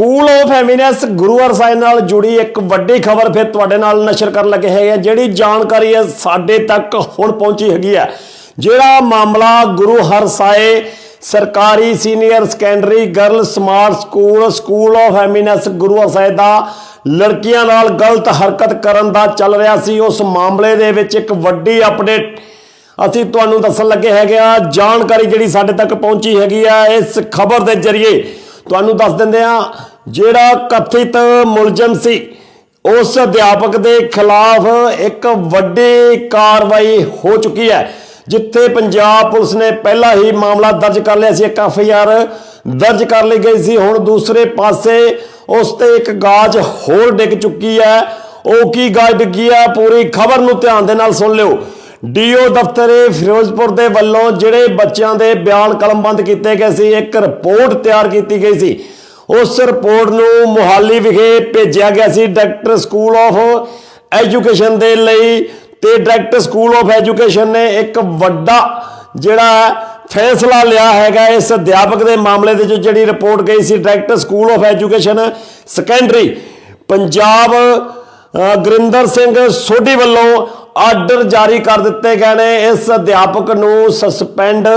School of eminence Guru Sahib ਨਾਲ ਜੁੜੀ ਇੱਕ ਵੱਡੀ ਖਬਰ ਫਿਰ ਤੁਹਾਡੇ ਨਾਲ ਨਸ਼ਰ ਕਰਨ ਲੱਗੇ ਹੈਗੇ ਆ। ਜਿਹੜੀ ਜਾਣਕਾਰੀ ਹੈ ਸਾਡੇ ਤੱਕ ਹੁਣ ਪਹੁੰਚੀ ਹੈਗੀ ਹੈ ਜਿਹੜਾ ਮਾਮਲਾ ਗੁਰੂ ਹਰਸਾਏ ਸਰਕਾਰੀ senior secondary girl smart school school of eminence Guru Harsahai ਦਾ ਲੜਕੀਆਂ ਨਾਲ ਗਲਤ ਹਰਕਤ ਕਰਨ ਦਾ ਚੱਲ ਰਿਹਾ ਸੀ, ਉਸ ਮਾਮਲੇ ਦੇ ਵਿੱਚ ਇੱਕ ਵੱਡੀ ਅਪਡੇਟ ਅਸੀਂ ਤੁਹਾਨੂੰ ਦੱਸਣ ਲੱਗੇ ਹੈਗੇ ਆ ਜਾਣਕਾਰੀ ਜਿਹੜੀ ਸਾਡੇ ਤੱਕ ਪਹੁੰਚੀ ਹੈਗੀ ਆ, ਇਸ ਖਬਰ ਦੇ ਜ਼ਰੀਏ ਤੁਹਾਨੂੰ ਦੱਸ ਦਿੰਦੇ ਆ ਜਿਹੜਾ ਕਥਿਤ ਮੁਲਜ਼ਮ ਸੀ, ਉਸ ਅਧਿਆਪਕ ਦੇ ਖਿਲਾਫ ਇੱਕ ਵੱਡੀ ਕਾਰਵਾਈ ਹੋ ਚੁੱਕੀ ਹੈ, ਜਿੱਥੇ ਪੰਜਾਬ ਪੁਲਿਸ ਨੇ ਪਹਿਲਾਂ ਹੀ ਮਾਮਲਾ ਦਰਜ ਕਰ ਲਿਆ ਸੀ, ਇੱਕ ਐਫਆਈਆਰ ਦਰਜ ਕਰ ਲਈ ਗਈ ਸੀ। ਹੁਣ ਦੂਸਰੇ ਪਾਸੇ ਉਸ ਤੇ ਇੱਕ ਗਾਜ ਹੋਰ ਡਿੱਗ ਚੁੱਕੀ ਹੈ। ਉਹ ਕੀ ਗਾਜ ਡਿੱਗੀ ਹੈ, ਪੂਰੀ ਖਬਰ ਨੂੰ ਧਿਆਨ ਦੇ ਨਾਲ ਸੁਣ ਲਿਓ। ਡੀਓ ਦਫ਼ਤਰ ਫਿਰੋਜ਼ਪੁਰ ਦੇ ਵੱਲੋਂ ਜਿਹੜੇ ਬੱਚਿਆਂ ਦੇ ਬਿਆਨ ਕਲਮਬੰਦ ਕੀਤੇ ਗਏ ਸੀ, ਇੱਕ ਰਿਪੋਰਟ ਤਿਆਰ ਕੀਤੀ ਗਈ ਸੀ। ਉਸ ਰਿਪੋਰਟ ਨੂੰ ਮੁਹਾਲੀ ਵਿਖੇ ਭੇਜਿਆ ਗਿਆ ਸੀ ਡਾਇਰੈਕਟਰ ਸਕੂਲ ਆਫ ਐਜੂਕੇਸ਼ਨ ਦੇ ਲਈ ਤੇ ਡਾਇਰੈਕਟਰ ਸਕੂਲ ਆਫ ਐਜੂਕੇਸ਼ਨ ਨੇ ਇੱਕ ਵੱਡਾ ਜਿਹੜਾ ਫੈਸਲਾ ਲਿਆ ਹੈਗਾ ਇਸ ਅਧਿਆਪਕ ਦੇ ਮਾਮਲੇ ਦੇ ਵਿੱਚ ਜਿਹੜੀ ਰਿਪੋਰਟ ਗਈ ਸੀ director school of education secondary Punjab Gurinder Singh Sodhi ਵੱਲੋਂ ਆਰਡਰ ਜਾਰੀ ਕਰ ਦਿੱਤੇ ਗਏ ਨੇ। ਇਸ ਅਧਿਆਪਕ ਨੂੰ ਸਸਪੈਂਡ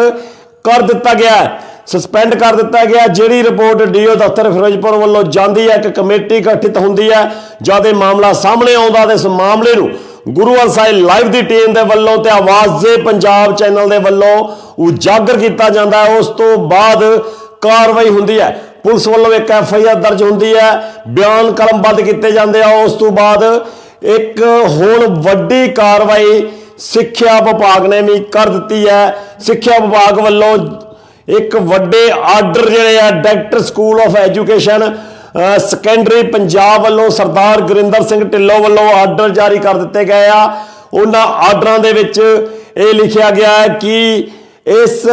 ਕਰ ਦਿੱਤਾ ਗਿਆ ਹੈ। ਸਸਪੈਂਡ ਕਰ ਦਿੱਤਾ ਗਿਆ। ਜਿਹੜੀ ਰਿਪੋਰਟ ਡੀਓ ਦਫ਼ਤਰ ਫਿਰੋਜ਼ਪੁਰ ਵੱਲੋਂ ਜਾਂਦੀ ਹੈ, ਇੱਕ ਕਮੇਟੀ ਗਠਿਤ ਹੁੰਦੀ ਹੈ ਜਦ ਇਹ ਮਾਮਲਾ ਸਾਹਮਣੇ ਆਉਂਦਾ ਤੇ ਇਸ ਮਾਮਲੇ ਨੂੰ ਗੁਰੂ ਸਾਹਿਬ ਲਾਈਵ ਦੀ ਟੀਮ ਦੇ ਵੱਲੋਂ ਤੇ ਆਵਾਜ਼ੇ ਪੰਜਾਬ ਚੈਨਲ ਦੇ ਵੱਲੋਂ ਉਜਾਗਰ ਕੀਤਾ ਜਾਂਦਾ ਉਸ ਤੋਂ ਬਾਅਦ ਕਾਰਵਾਈ ਹੁੰਦੀ ਹੈ। ਪੁਲਿਸ ਵੱਲੋਂ ਇੱਕ ਐਫ ਆਈ ਆਰ ਦਰਜ ਹੁੰਦੀ ਹੈ। ਬਿਆਨ ਕਲਮਬੱਧ ਕੀਤੇ ਜਾਂਦੇ ਆ। ਉਸ ਤੋਂ ਬਾਅਦ ਇੱਕ ਹੁਣ ਵੱਡੀ ਕਾਰਵਾਈ ਸਿੱਖਿਆ ਵਿਭਾਗ ਨੇ ਵੀ ਕਰ ਦਿੱਤੀ ਹੈ। ਸਿੱਖਿਆ ਵਿਭਾਗ ਵੱਲੋਂ ਇੱਕ ਵੱਡੇ ਆਰਡਰ ਜਿਹੜੇ ਆ, director school of education secondary Punjab ਵੱਲੋਂ ਸਰਦਾਰ ਗੁਰਿੰਦਰ ਸਿੰਘ ਢਿੱਲੋਂ ਵੱਲੋਂ ਆਰਡਰ ਜਾਰੀ ਕਰ ਦਿੱਤੇ ਗਏ ਆ। ਉਹਨਾਂ ਆਰਡਰਾਂ ਦੇ ਵਿੱਚ ਇਹ ਲਿਖਿਆ ਗਿਆ ਹੈ ਕਿ ਇਸ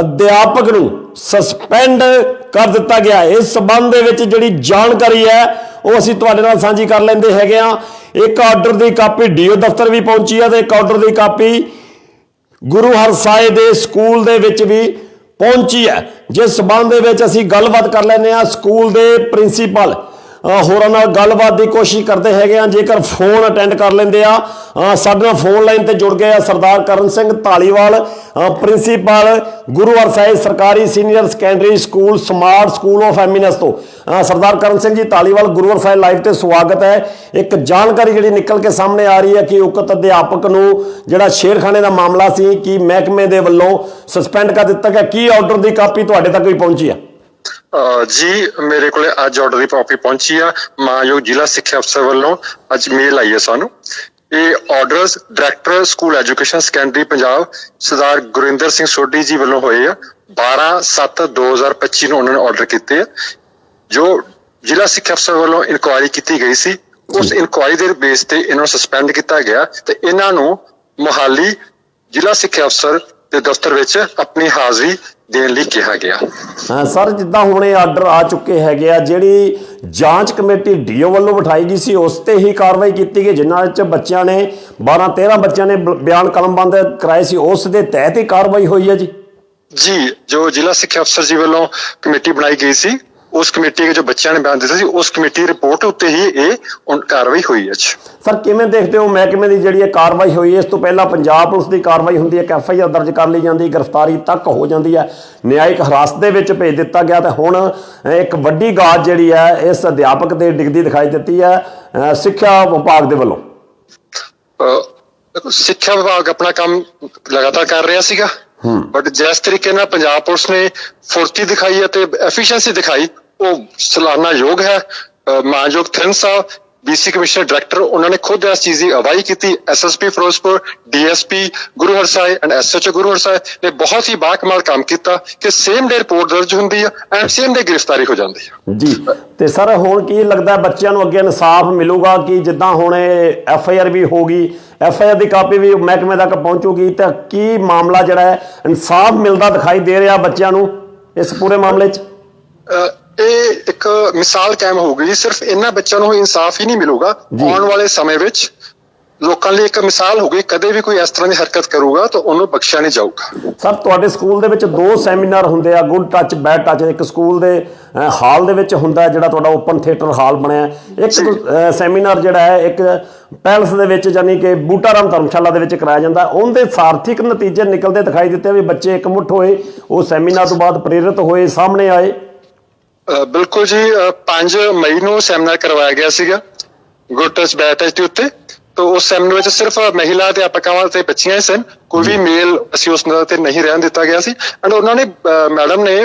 ਅਧਿਆਪਕ ਨੂੰ ਸਸਪੈਂਡ ਕਰ ਦਿੱਤਾ ਗਿਆ ਇਸ ਸਬੰਧ ਦੇ ਵਿੱਚ ਜਿਹੜੀ ਜਾਣਕਾਰੀ ਹੈ, ਉਹ ਅਸੀਂ ਤੁਹਾਡੇ ਨਾਲ ਸਾਂਝੀ ਕਰ ਲੈਂਦੇ ਹੈਗੇ ਆ ਇੱਕ ਆਰਡਰ ਦੀ ਕਾਪੀ ਡੀਓ ਦਫ਼ਤਰ ਵੀ ਪਹੁੰਚੀ ਆ ਤੇ ਇੱਕ ਆਰਡਰ ਦੀ ਕਾਪੀ ਗੁਰੂ ਹਰਸਾਏ ਦੇ ਸਕੂਲ ਦੇ ਵਿੱਚ ਵੀ ਪਹੁੰਚੀ ਹੈ। ਜਿਸ ਸਬੰਧ ਦੇ ਵਿੱਚ ਅਸੀਂ ਗੱਲਬਾਤ ਕਰ ਲੈਂਦੇ ਆ ਸਕੂਲ ਦੇ ਪ੍ਰਿੰਸੀਪਲ ਹੋਰਾਂ ਨਾਲ ਗੱਲਬਾਤ ਦੀ ਕੋਸ਼ਿਸ਼ ਕਰਦੇ ਹੈਗੇ ਆ। ਜੇਕਰ ਫੋਨ ਅਟੈਂਡ ਕਰ ਲੈਂਦੇ ਆ ਸਾਡੇ ਨਾਲ ਫੋਨ ਲਾਈਨ ਤੇ ਜੁੜ ਗਏ ਆ ਸਰਦਾਰ ਕਰਨ ਸਿੰਘ ਢਾਲੀਵਾਲ ਪ੍ਰਿੰਸੀਪਲ ਗੁਰੂ ਸਾਹਿਬ ਸਰਕਾਰੀ senior secondary school, smart school of eminence ਤੋਂ। ਸਰਦਾਰ ਕਰਨ ਸਿੰਘ ਜੀ ਢਾਲੀਵਾਲ ਗੁਰੂ ਸਾਹਿਬ ਲਾਈਵ ਤੇ ਸਵਾਗਤ ਹੈ। ਇੱਕ ਜਾਣਕਾਰੀ ਜਿਹੜੀ ਨਿਕਲ ਕੇ ਸਾਹਮਣੇ ਆ ਰਹੀ ਹੈ ਕਿ ਉਕਤ ਅਧਿਆਪਕ ਨੂੰ ਜਿਹੜਾ ਸ਼ੇਰਖਾਨੇ ਦਾ ਮਾਮਲਾ ਸੀ ਕਿ ਮਹਿਕਮੇ ਦੇ ਵੱਲੋਂ ਸਸਪੈਂਡ ਕਰ ਦਿੱਤਾ ਗਿਆ। ਕੀ ਆਰਡਰ ਦੀ ਕਾਪੀ ਤੁਹਾਡੇ ਤੱਕ ਵੀ ਪਹੁੰਚੀ ਹੈ? ਜੀ, ਮੇਰੇ ਕੋਲੇ ਅੱਜ ਆਰਡਰ ਦੀ ਕਾਪੀ ਪਹੁੰਚੀ ਆ। ਮਾਨਯੋਗ ਜ਼ਿਲ੍ਹਾ ਸਿੱਖਿਆ ਅਫਸਰ ਵੱਲੋਂ ਅੱਜ ਮੇਲ ਆਈ ਹੈ ਸਾਨੂੰ। ਇਹ orders director school education secondary Punjab Sardar Gurinder Singh Sodhi ji ਵੱਲੋਂ ਹੋਏ ਆ। 12/7/2025 ਨੂੰ ਉਹਨਾਂ ਨੇ ਆਰਡਰ ਕੀਤੇ ਆ। ਜੋ ਜ਼ਿਲ੍ਹਾ ਸਿੱਖਿਆ ਅਫਸਰ ਵੱਲੋਂ ਇਨਕੁਆਇਰੀ ਕੀਤੀ ਗਈ ਸੀ, ਉਸ ਇਨਕੁਆਇਰੀ ਦੇ ਬੇਸ ਤੇ ਇਹਨਾਂ ਨੂੰ ਸਸਪੈਂਡ ਕੀਤਾ ਗਿਆ ਤੇ ਇਹਨਾਂ ਨੂੰ ਮੁਹਾਲੀ ਜ਼ਿਲ੍ਹਾ ਸਿੱਖਿਆ ਅਫਸਰ ਦੇ ਦਫ਼ਤਰ ਵਿੱਚ ਆਪਣੀ ਹਾਜ਼ਰੀ ਦੇਣ ਲਈ ਕਿਹਾ ਗਿਆ। ਹਾਂ ਸਰ ਜਿੱਦਾਂ ਹੁਣ ਇਹ ਆਰਡਰ ਆ ਚੁੱਕੇ ਹੈਗੇ ਆ ਜਿਹੜੀ ਜਾਂਚ ਕਮੇਟੀ ਡੀਓ ਵੱਲੋਂ ਬਿਠਾਈ ਗਈ ਸੀ ਉਸ ਤੇ ਹੀ ਕਾਰਵਾਈ ਕੀਤੀ ਗਈ ਜਿਨ੍ਹਾਂ ਵਿੱਚ ਬੱਚਿਆਂ ਨੇ 12 13 ਬੱਚਿਆਂ ਨੇ ਬਿਆਨ ਕਲਮਬੰਦ ਕਰਾਏ ਸੀ ਉਸ ਦੇ ਤਹਿਤ ਹੀ ਕਾਰਵਾਈ ਹੋਈ ਹੈ ਜੀ। ਜੀ ਜੋ ਜ਼ਿਲ੍ਹਾ ਸਿੱਖਿਆ ਅਫਸਰ ਜੀ ਵੱਲੋਂ ਕਮੇਟੀ ਬਣਾਈ ਗਈ ਸੀ ਉਸ ਕਮੇਟੀ ਦੇ ਜੋ ਬੱਚਿਆਂ ਨੇ ਬਿਆਨ ਦਿੱਤੇ ਸੀ ਉਸ ਕਮੇਟੀ ਰਿਪੋਰਟ ਉੱਤੇ ਹੀ ਇਹ ਕਾਰਵਾਈ ਹੋਈ ਹੈ ਜੀ। ਸਰ ਕਿਵੇਂ ਦੇਖਦੇ ਹੋ ਮਹਿਕਮੇ ਦੀ ਜਿਹੜੀ ਇਹ ਕਾਰਵਾਈ ਹੋਈ ਇਸ ਤੋਂ ਪਹਿਲਾਂ ਪੰਜਾਬ ਪੁਲਿਸ ਦੀ ਕਾਰਵਾਈ ਹੁੰਦੀ ਹੈ ਕਿ ਐਫ ਆਈ ਆਰ ਦਰਜ ਕਰ ਲਈ ਜਾਂਦੀ ਗ੍ਰਿਫਤਾਰੀ ਤੱਕ ਹੋ ਜਾਂਦੀ ਹੈ ਨਿਆਇਕ ਹਿਰਾਸਤ ਦੇ ਵਿੱਚ ਭੇਜ ਦਿੱਤਾ ਗਿਆ ਤੇ ਹੁਣ ਇੱਕ ਵੱਡੀ ਗਾਜ ਜਿਹੜੀ ਹੈ ਇਸ ਅਧਿਆਪਕ ਤੇ ਡਿੱਗਦੀ ਦਿਖਾਈ ਦਿੱਤੀ ਹੈ ਸਿੱਖਿਆ ਵਿਭਾਗ ਦੇ ਵੱਲੋਂ। ਸਿੱਖਿਆ ਵਿਭਾਗ ਆਪਣਾ ਕੰਮ ਲਗਾਤਾਰ ਕਰ ਰਿਹਾ ਸੀਗਾ। ਬਟ ਜਿਸ ਤਰੀਕੇ ਨਾਲ ਪੰਜਾਬ ਪੁਲਿਸ ਨੇ ਫੁਰਤੀ ਦਿਖਾਈ ਅਤੇ ਐਫੀਸ਼ੀਐਂਸੀ ਦਿਖਾਈ ਉਹ ਸਲਾਨਾ ਯੋਗ ਹੈ। ਮਾਨਯੋਗ ਥਿੰਨ ਸਾਹਿਬ ਬੀਸੀ ਕਮਿਸ਼ਨਰ ਡਾਇਰੈਕਟਰ ਉਹਨਾਂ ਨੇ ਖੁਦ ਇਸ ਚੀਜ਼ ਦੀ ਅਗਵਾਈ ਕੀਤੀ। SSP Firozpur DSP Guru Harsahai and SHO Guru Harsahai ਨੇ ਬਹੁਤ ਹੀ ਬਾਕਮਾਲ ਕੰਮ ਕੀਤਾ ਕਿ ਸੇਮ ਡੇ ਰਿਪੋਰਟ ਦਰਜ ਹੁੰਦੀ ਹੈ ਐਂਡ ਸੇਮ ਡੇ ਗ੍ਰਿਫਤਾਰੀ ਹੋ ਜਾਂਦੀ ਹੈ ਜੀ। ਤੇ ਸਰ ਹੁਣ ਕੀ ਲੱਗਦਾ ਬੱਚਿਆਂ ਨੂੰ ਅੱਗੇ ਇਨਸਾਫ ਮਿਲੂਗਾ ਕਿ ਜਿੱਦਾਂ ਹੁਣ ਐਫ ਆਈ ਆਰ ਵੀ ਹੋਗੀ ਐਫ ਆਈ ਆਰ ਦੀ ਕਾਪੀ ਵੀ ਮਹਿਕਮੇ ਤੱਕ ਪਹੁੰਚੂਗੀ ਤਾਂ ਕੀ ਮਾਮਲਾ ਜਿਹੜਾ ਹੈ ਇਨਸਾਫ ਮਿਲਦਾ ਦਿਖਾਈ ਦੇ ਰਿਹਾ ਬੱਚਿਆਂ ਨੂੰ ਇਸ ਪੂਰੇ ਮਾਮਲੇ 'ਚ ਇਹ ਇੱਕ ਮਿਸਾਲ ਕਾਇਮ ਹੋਊਗੀ ਜੀ ਸਿਰਫ ਇਹਨਾਂ ਬੱਚਿਆਂ ਨੂੰ ਇਨਸਾਫ ਹੀ ਨਹੀਂ ਮਿਲੂਗਾ। ਆਉਣ ਵਾਲੇ ਸਮੇਂ ਵਿੱਚ ਲੋਕਾਂ ਲਈ ਇੱਕ ਮਿਸਾਲ ਹੋ ਗਈ ਕਦੇ ਵੀ ਕੋਈ ਇਸ ਤਰ੍ਹਾਂ ਦੀ ਹਰਕਤ ਕਰੂਗਾ ਤਾਂ ਉਹਨੂੰ ਬਖਸ਼ਿਆ ਨਹੀਂ ਜਾਊਗਾ। ਸਰ ਤੁਹਾਡੇ ਸਕੂਲ ਦੇ ਵਿੱਚ ਦੋ ਸੈਮੀਨਾਰ ਹੁੰਦੇ ਆ ਗੁੱਡ ਟੱਚ ਬੈਡ ਟੱਚ ਇੱਕ ਸਕੂਲ ਦੇ ਹਾਲ ਦੇ ਵਿੱਚ ਹੁੰਦਾ ਜਿਹੜਾ ਤੁਹਾਡਾ ਓਪਨ ਥੀਏਟਰ ਹਾਲ ਬਣਿਆ। ਇੱਕ ਸੈਮੀਨਾਰ ਜਿਹੜਾ ਹੈ ਇੱਕ ਪੈਲਸ ਦੇ ਵਿੱਚ ਯਾਨੀ ਕਿ ਬੂਟਾਰਾਮ ਧਰਮਸ਼ਾਲਾ ਦੇ ਵਿੱਚ ਕਰਾਇਆ ਜਾਂਦਾ। ਉਹਦੇ ਸਾਰਥਿਕ ਨਤੀਜੇ ਨਿਕਲਦੇ ਦਿਖਾਈ ਦਿੱਤੇ ਵੀ ਬੱਚੇ ਇਕਮੁੱਠ ਹੋਏ ਉਹ ਸੈਮੀਨਾਰ ਤੋਂ ਬਾਅਦ ਪ੍ਰੇਰਿਤ ਹੋਏ ਸਾਹਮਣੇ ਆਏ। ਬਿਲਕੁਲ ਜੀ ਅ, 5 ਮਈ ਨੂੰ ਸੈਮੀਨਾਰ ਕਰਵਾਇਆ ਗਿਆ ਸੀਗਾ ਗੁੱਡ ਟੱਚ ਬੈਡ ਟੱਚ ਦੇ ਉੱਤੇ। ਤਾਂ ਉਸ ਸੈਮੀਨਾਰ ਵਿੱਚ ਸਿਰਫ ਮਹਿਲਾ ਅਧਿਆਪਕਾਵਾਂ ਤੇ ਬੱਚੀਆਂ ਹੀ ਸਨ। ਕੋਈ ਵੀ ਮੇਲ ਅਸੀਂ ਉਸ ਨਾਲ ਤੇ ਨਹੀਂ ਰਹਿਣ ਦਿੱਤਾ ਗਿਆ ਸੀ। ਐਂਡ ਉਹਨਾਂ ਨੇ ਮੈਡਮ ਨੇ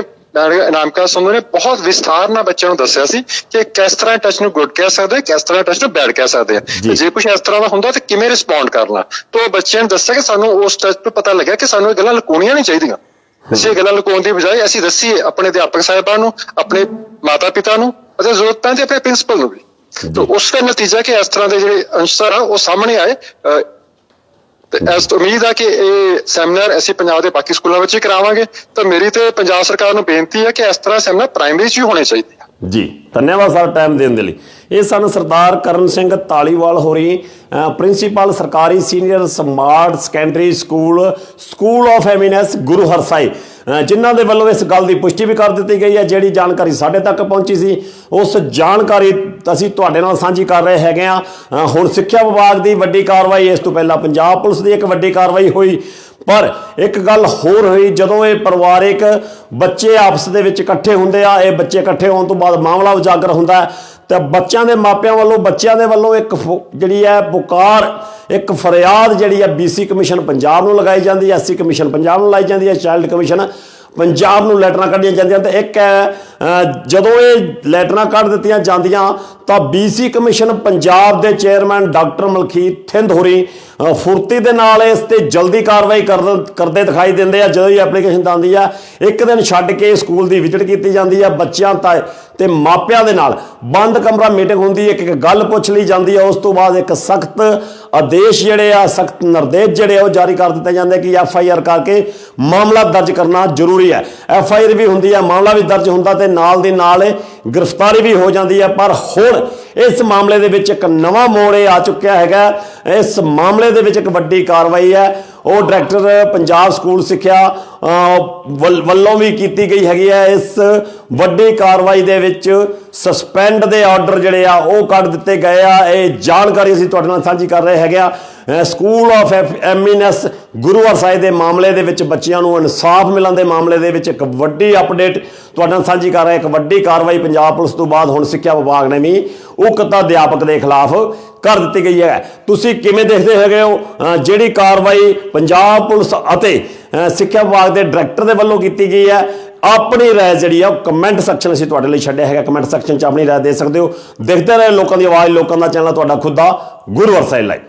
ਇਨਾਮਕਾ ਸੰਧੂ ਨੇ ਬਹੁਤ ਵਿਸਥਾਰ ਨਾਲ ਬੱਚਿਆਂ ਨੂੰ ਦੱਸਿਆ ਸੀ ਕਿ ਕਿਸ ਤਰ੍ਹਾਂ ਟੱਚ ਨੂੰ ਗੁੱਡ ਕਹਿ ਸਕਦੇ ਆ, ਕਿਸ ਤਰ੍ਹਾਂ ਟੱਚ ਨੂੰ ਬੈਡ ਕਹਿ ਸਕਦੇ ਆ। ਜੀ। ਤੇ ਕੁਝ ਇਸ ਤਰ੍ਹਾਂ ਦਾ ਹੁੰਦਾ ਤਾਂ ਕਿਵੇਂ ਰਿਸਪੌਂਡ ਕਰਨਾ? ਤਾਂ ਬੱਚਿਆਂ ਨੇ ਦੱਸਿਆ ਕਿ ਸਾਨੂੰ ਉਸ ਟੱਚ ਤੋਂ ਪਤਾ ਲੱਗਿਆ ਕਿ ਸਾਨੂੰ ਇਹ ਗੱਲਾਂ ਲੁਕਾਉਣੀਆਂ ਨਹੀਂ ਚਾਹੀਦੀਆਂ। ਅਸੀਂ ਇਹ ਗੱਲਾਂ ਲੁਕਾਉਣ ਦੀ ਬਜਾਏ ਅਸੀਂ ਦੱਸੀਏ ਆਪਣੇ ਅਧਿਆਪਕ ਸਾਹਿਬਾਨ ਨੂੰ ਆਪਣੇ ਮਾਤਾ ਪਿਤਾ ਨੂੰ ਅਤੇ ਜ਼ਰੂਰਤ ਤੇ ਆਪਣੇ ਪ੍ਰਿੰਸੀਪਲ ਨੂੰ ਵੀ। ਤਾਂ ਉਸ ਦਾ ਨਤੀਜਾ ਕਿ ਇਸ ਤਰ੍ਹਾਂ ਦੇ ਜਿਹੜੇ ਅੰਸ਼ਰ ਆ ਉਹ ਸਾਹਮਣੇ ਆਏ। ਤੇ ਇਸ ਤੋਂ ਉਮੀਦ ਆ ਕਿ ਇਹ ਸੈਮੀਨਾਰ ਅਸੀਂ ਪੰਜਾਬ ਦੇ ਬਾਕੀ ਸਕੂਲਾਂ ਵਿੱਚ ਵੀ ਕਰਾਵਾਂਗੇ। ਤਾਂ ਮੇਰੀ ਤੇ ਪੰਜਾਬ ਸਰਕਾਰ ਨੂੰ ਬੇਨਤੀ ਹੈ ਕਿ ਇਸ ਤਰ੍ਹਾਂ ਸੈਮੀਨਾਰ ਪ੍ਰਾਇਮਰੀ 'ਚ ਵੀ ਹੋਣੇ ਚਾਹੀਦੇ। ਜੀ, ਧੰਨਵਾਦ ਸਰ ਟਾਈਮ ਦੇਣ ਦੇ ਲਈ। ਇਹ ਸਨ ਸਰਦਾਰ ਕਰਨ ਸਿੰਘ ਧਾਲੀਵਾਲ ਹੋਰੀ ਪ੍ਰਿੰਸੀਪਲ ਸਰਕਾਰੀ senior smart secondary school school of eminence Guru Harsahai ਜਿਨ੍ਹਾਂ ਦੇ ਵੱਲੋਂ ਇਸ ਗੱਲ ਦੀ ਪੁਸ਼ਟੀ ਵੀ ਕਰ ਦਿੱਤੀ ਗਈ ਹੈ, ਜਿਹੜੀ ਜਾਣਕਾਰੀ ਸਾਡੇ ਤੱਕ ਪਹੁੰਚੀ ਸੀ, ਉਸ ਜਾਣਕਾਰੀ ਅਸੀਂ ਤੁਹਾਡੇ ਨਾਲ ਸਾਂਝੀ ਕਰ ਰਹੇ ਹੈਗੇ ਆ ਹੁਣ ਸਿੱਖਿਆ ਵਿਭਾਗ ਦੀ ਵੱਡੀ ਕਾਰਵਾਈ, ਇਸ ਤੋਂ ਪਹਿਲਾਂ ਪੰਜਾਬ ਪੁਲਿਸ ਦੀ ਇੱਕ ਵੱਡੀ ਕਾਰਵਾਈ ਹੋਈ। ਪਰ ਇੱਕ ਗੱਲ ਹੋਰ ਹੋਈ, ਜਦੋਂ ਇਹ ਪਰਿਵਾਰਿਕ ਬੱਚੇ ਆਪਸ ਦੇ ਵਿੱਚ ਇਕੱਠੇ ਹੁੰਦੇ ਆ, ਇਹ ਬੱਚੇ ਇਕੱਠੇ ਹੋਣ ਤੋਂ ਬਾਅਦ ਮਾਮਲਾ ਉਜਾਗਰ ਹੁੰਦਾ ਹੈ, ਤੇ ਬੱਚਿਆਂ ਦੇ ਮਾਪਿਆਂ ਵੱਲੋਂ, ਬੱਚਿਆਂ ਦੇ ਵੱਲੋਂ ਇੱਕ ਫੁ- ਜਿਹੜੀ ਹੈ ਪੁਕਾਰ, ਇੱਕ ਫਰਿਆਦ ਜਿਹੜੀ ਹੈ ਬੀਸੀ ਕਮਿਸ਼ਨ ਪੰਜਾਬ ਨੂੰ ਲਗਾਈ ਜਾਂਦੀ ਹੈ ਐਸਸੀ ਕਮਿਸ਼ਨ ਪੰਜਾਬ ਨੂੰ ਲਾਈ ਜਾਂਦੀ ਹੈ ਚਾਈਲਡ ਕਮਿਸ਼ਨ ਪੰਜਾਬ ਨੂੰ ਲੈਟਰਾਂ ਕੱਢੀਆਂ ਜਾਂਦੀਆਂ ਤੇ ਇੱਕ ਹੈ ਜਦੋਂ ਇਹ ਲੈਟਰਾਂ ਕੱਢ ਦਿੱਤੀਆਂ ਜਾਂਦੀਆਂ, ਤਾਂ ਬੀਸੀ ਕਮਿਸ਼ਨ ਪੰਜਾਬ ਦੇ ਚੇਅਰਮੈਨ ਡਾਕਟਰ ਮਲਖੀਤ ਥਿੰਦ ਹੋਰੀ ਫੁਰਤੀ ਦੇ ਨਾਲ ਇਸ ਤੇ ਜਲਦੀ ਕਾਰਵਾਈ ਕਰ- ਕਰਦੇ ਦਿਖਾਈ ਦਿੰਦੇ ਆ, ਜਦੋਂ ਹੀ ਐਪਲੀਕੇਸ਼ਨ ਆਉਂਦੀ ਆ, ਇੱਕ ਦਿਨ ਛੱਡ ਕੇ ਸਕੂਲ ਦੀ ਵਿਜ਼ਿਟ ਕੀਤੀ ਜਾਂਦੀ ਆ, ਬੱਚਿਆਂ ਤਾਂ, ਤੇ ਮਾਪਿਆਂ ਦੇ ਨਾਲ। ਬੰਦ ਕਮਰਾ ਮੀਟਿੰਗ ਹੁੰਦੀ ਹੈ ਇੱਕ ਇੱਕ ਗੱਲ ਪੁੱਛ ਲਈ ਜਾਂਦੀ ਹੈ ਉਸ ਤੋਂ ਬਾਅਦ ਇੱਕ ਸਖਤ ਆਦੇਸ਼ ਜਿਹੜੇ ਆ, ਸਖਤ ਨਿਰਦੇਸ਼ ਜਿਹੜੇ ਆ, ਉਹ ਜਾਰੀ ਕਰ ਦਿੱਤੇ ਜਾਂਦੇ ਕਿ ਐਫ ਆਈ ਆਰ ਕਰਕੇ ਮਾਮਲਾ ਦਰਜ ਕਰਨਾ ਜ਼ਰੂਰੀ ਹੈ। ਐਫ ਆਈ ਆਰ ਵੀ ਹੁੰਦੀ ਹੈ ਮਾਮਲਾ ਵੀ ਦਰਜ ਹੁੰਦਾ ਤੇ ਨਾਲ ਦੀ ਨਾਲ ਗ੍ਰਿਫਤਾਰੀ ਵੀ ਹੋ ਜਾਂਦੀ ਹੈ, ਪਰ ਹੁਣ ਇਸ ਮਾਮਲੇ ਦੇ ਵਿੱਚ ਇੱਕ ਨਵਾਂ ਮੋੜ ਇਹ ਆ ਚੁੱਕਿਆ ਹੈਗਾ। ਇਸ ਮਾਮਲੇ ਦੇ ਵਿੱਚ ਇੱਕ ਵੱਡੀ ਕਾਰਵਾਈ ਹੈ। ਉਹ ਡਾਇਰੈਕਟਰ ਪੰਜਾਬ ਸਕੂਲ ਸਿੱਖਿਆ ਵੱਲ- ਵੱਲੋਂ ਵੀ ਕੀਤੀ ਗਈ ਹੈਗੀ ਹੈ। ਇਸ ਵੱਡੀ ਕਾਰਵਾਈ ਦੇ ਵਿੱਚ ਸਸਪੈਂਡ ਦੇ ਆਰਡਰ ਜਿਹੜੇ ਆ, ਉਹ ਕੱਢ ਦਿੱਤੇ ਗਏ ਆ। ਇਹ ਜਾਣਕਾਰੀ ਅਸੀਂ ਤੁਹਾਡੇ ਨਾਲ ਸਾਂਝੀ ਕਰ ਰਹੇ ਹੈਗੇ ਆ। ਸਕੂਲ ਆਫ ਐਮੀਨੈਸ ਗੁਰੂਵਾਰ ਸਾਹਿਬ ਦੇ ਮਾਮਲੇ ਦੇ ਵਿੱਚ ਬੱਚਿਆਂ ਨੂੰ ਇਨਸਾਫ ਮਿਲਣ ਦੇ ਮਾਮਲੇ ਦੇ ਵਿੱਚ ਇੱਕ ਵੱਡੀ ਅਪਡੇਟ ਤੁਹਾਡੇ ਨਾਲ ਸਾਂਝੀ ਕਰ ਰਹੇ। ਇੱਕ ਵੱਡੀ ਕਾਰਵਾਈ ਪੰਜਾਬ ਪੁਲਿਸ ਤੋਂ ਬਾਅਦ ਹੁਣ ਸਿੱਖਿਆ ਵਿਭਾਗ ਨੇ ਵੀ, ਉਕਤ ਅਧਿਆਪਕ ਦੇ ਖਿਲਾਫ ਕਰ ਦਿੱਤੀ ਗਈ ਹੈ। ਤੁਸੀਂ ਕਿਵੇਂ ਦੇਖਦੇ ਹੈਗੇ ਹੋ? ਜਿਹੜੀ ਕਾਰਵਾਈ ਪੰਜਾਬ ਪੁਲਿਸ ਅਤੇ ਸਿੱਖਿਆ ਵਿਭਾਗ ਦੇ ਡਾਇਰੈਕਟਰ ਦੇ ਵੱਲੋਂ ਕੀਤੀ ਗਈ ਹੈ, ਆਪਣੀ ਰਾਏ ਜਿਹੜੀ ਆ ਉਹ ਕਮੈਂਟ ਸੈਕਸ਼ਨ ਅਸੀਂ ਤੁਹਾਡੇ ਲਈ ਛੱਡਿਆ ਹੈਗਾ। ਕਮੈਂਟ ਸੈਕਸ਼ਨ 'ਚ ਆਪਣੀ ਰਾਏ ਦੇ ਸਕਦੇ ਹੋ। ਦੇਖਦੇ ਰਹੇ ਲੋਕਾਂ ਦੀ ਆਵਾਜ਼, ਲੋਕਾਂ ਦਾ ਚੈਨਲ, ਤੁਹਾਡਾ ਖੁਦ ਦਾ ਗੁਰੂ ਵਰਸਾਈ ਲਾਈਵ।